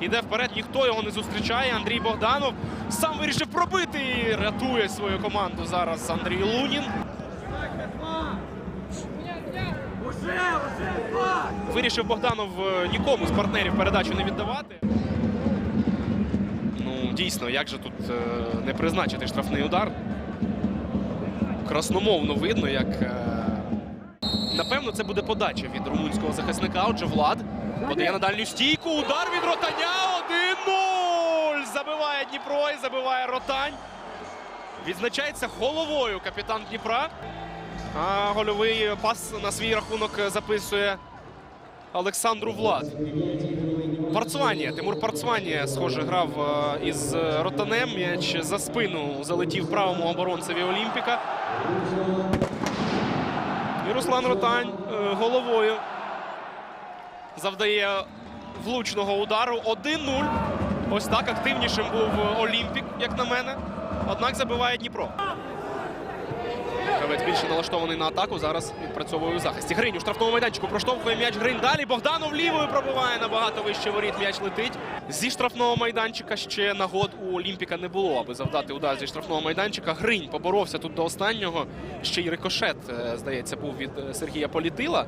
Іде вперед, ніхто його не зустрічає. Андрій Богданов сам вирішив пробити і рятує свою команду зараз Андрій Лунін. Вирішив Богданов е, нікому з партнерів передачу не віддавати. Ну, дійсно, як же тут е, не призначити штрафний удар? Красномовно видно, як. Напевно, це буде подача від румунського захисника. Отже, Влад подає на дальню стійку. Удар від ротаня. 1-0. Забиває Дніпро і забиває ротань. Відзначається головою капітан Дніпра. А гольовий пас на свій рахунок записує Олександру Влад. Парцванія. Тимур Парцванія, схоже, грав е, із Ротанем. М'яч за спину залетів правому оборонцеві Олімпіка. Руслан Ротань е, головою завдає влучного удару. 1-0. Ось так активнішим був Олімпік, як на мене. Однак забиває Дніпро. Гравець більше налаштований на атаку. Зараз відпрацьовує у захисті. Гринь у штрафному майданчику проштовхує м'яч Гринь. Далі Богданов лівою пробиває набагато вище воріт. М'яч летить. Зі штрафного майданчика ще нагод у Олімпіка не було, аби завдати удар зі штрафного майданчика. Гринь поборовся тут до останнього. Ще й рикошет, е, здається, був від е, Сергія Політила.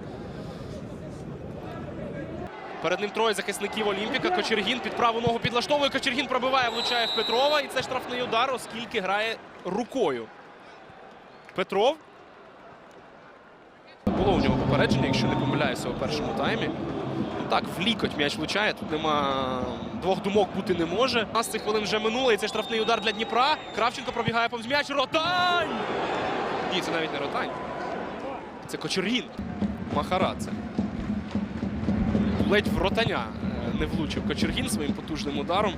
Перед ним троє захисників Олімпіка. Кочергін під праву ногу підлаштовує. Кочергін пробиває, влучає в Петрова. І це штрафний удар, оскільки грає рукою. Петров. Було у нього попередження, якщо не помиляюся у першому таймі. Ну так, в лікоть м'яч влучає. Тут нема двох думок бути не може. 15 хвилин вже минуло, і це штрафний удар для Дніпра. Кравченко пробігає повз м'яч. Ротань! Ні, це навіть не Ротань. Це Кочергін. Махарадзе. Ледь в ротаня е, не влучив Кочергін своїм потужним ударом.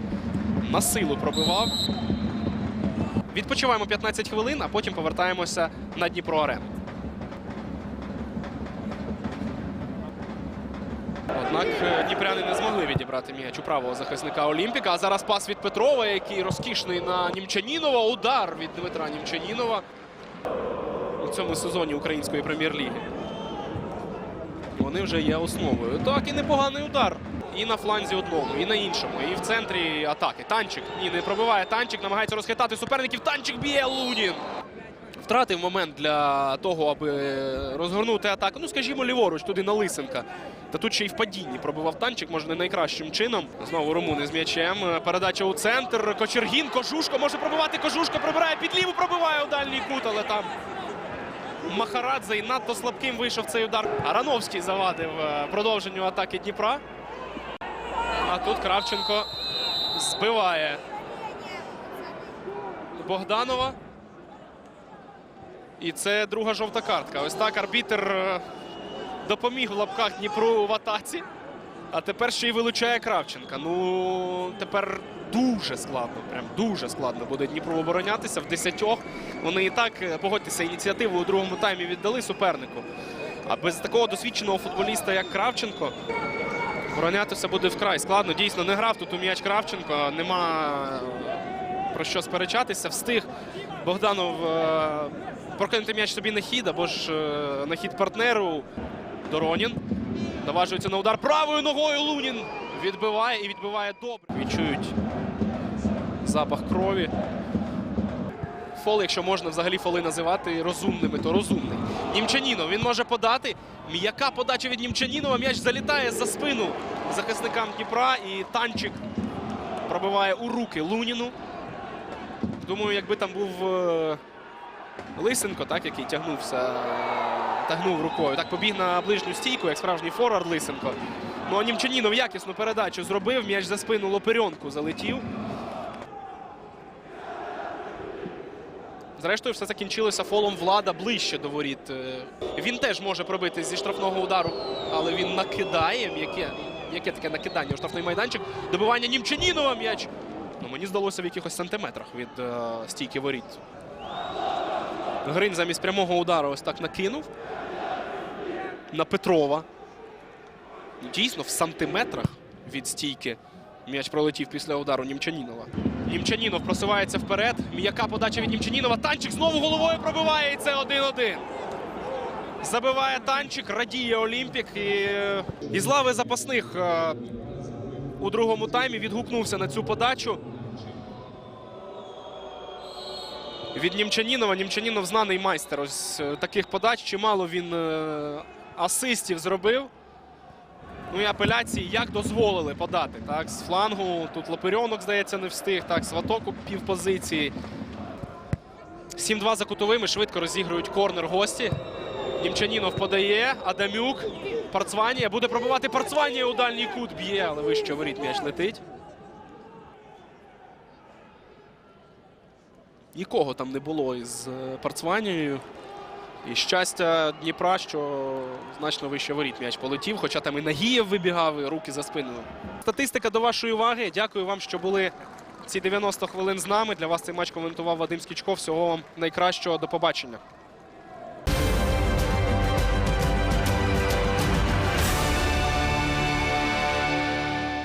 На силу пробивав. Відпочиваємо 15 хвилин, а потім повертаємося на Дніпро Арену. Однак е, дніпряни не змогли відібрати м'яч у правого захисника Олімпіка. А зараз пас від Петрова, який розкішний на Німчанінова. Удар від Дмитра Німчанінова у цьому сезоні української прем'єр-ліги. Вони вже є основою. Так і непоганий удар. І на фланзі одному, і на іншому, і в центрі атаки. Танчик. Ні, не пробиває Танчик, намагається розхитати суперників. Танчик б'є Лунін. Втратив момент для того, аби розгорнути атаку. Ну, скажімо, ліворуч туди на Лисенка. Та тут ще й в падінні пробивав танчик, може не найкращим чином. Знову румуни з м'ячем. Передача у центр. Кочергін, Кожушко може пробивати. Кожушко пробирає під ліву, пробиває у дальній кут, але там Махарадзе і надто слабким вийшов цей удар. Арановський завадив е, продовженню атаки Дніпра. А тут Кравченко збиває Богданова. І це друга жовта картка. Ось так арбітер е, допоміг в лапках Дніпру в атаці. А тепер ще й вилучає Кравченка. Ну, тепер дуже складно, прям дуже складно буде Дніпру оборонятися в десятьох. Вони і так, е, погодьтеся, ініціативу у другому таймі віддали супернику. А без такого досвідченого футболіста, як Кравченко, оборонятися буде вкрай складно. Дійсно, не грав тут у м'яч Кравченко, нема е, про що сперечатися. Встиг Богданов е, прокинути м'яч собі на хід або ж е, на хід партнеру. Доронін. Наважується на удар правою ногою. Лунін відбиває і відбиває добре. Відчують запах крові. Фол, якщо можна взагалі фоли називати розумними, то розумний. Німчанінов він може подати. М'яка подача від Німчанінова. М'яч залітає за спину захисникам Дніпра. І танчик пробиває у руки Луніну. Думаю, якби там був е, Лисенко, так, який тягнувся, тягнув рукою. Так побіг на ближню стійку, як справжній форвард Лисенко. Ну а Німчанінов якісну передачу зробив. М'яч за спину Лоперьонку залетів. Зрештою, все закінчилося фолом влада ближче до воріт. Е, Він теж може пробити зі штрафного удару, але він накидає. Яке, яке таке накидання у штрафний майданчик? Добивання Німчанінова м'яч. Ну, мені здалося в якихось сантиметрах від е, стійки воріт. Гринь замість прямого удару ось так накинув. На Петрова. Дійсно, в сантиметрах від стійки м'яч пролетів після удару Німчанінова. Німчанінов просувається вперед. М'яка подача від Німчанінова. Танчик знову головою пробиває. І це 1-1. Забиває танчик, радіє Олімпік. І, і з лави запасних е, у другому таймі відгукнувся на цю подачу. Від Німчанінова. Німчанінов знаний майстер ось е, таких подач. Чимало він е, асистів зробив. Ну і апеляції як дозволили подати. Так, з флангу. Тут Лопирьонок, здається, не встиг. Так, Сваток у півпозиції. 7-2 за кутовими. Швидко розігрують корнер гості. Німчанінов подає. Адамюк. Парцванія. Буде пробивати Парцванія у дальній кут. Б'є, але вище воріт м'яч летить. Нікого там не було із е, Парцванією. І щастя Дніпра, що значно вище воріт м'яч полетів, хоча там і Нагієв вибігав, і руки за спиною. Статистика до вашої уваги. Дякую вам, що були ці 90 хвилин з нами. Для вас цей матч коментував Вадим Скічков. Всього вам найкращого. До побачення.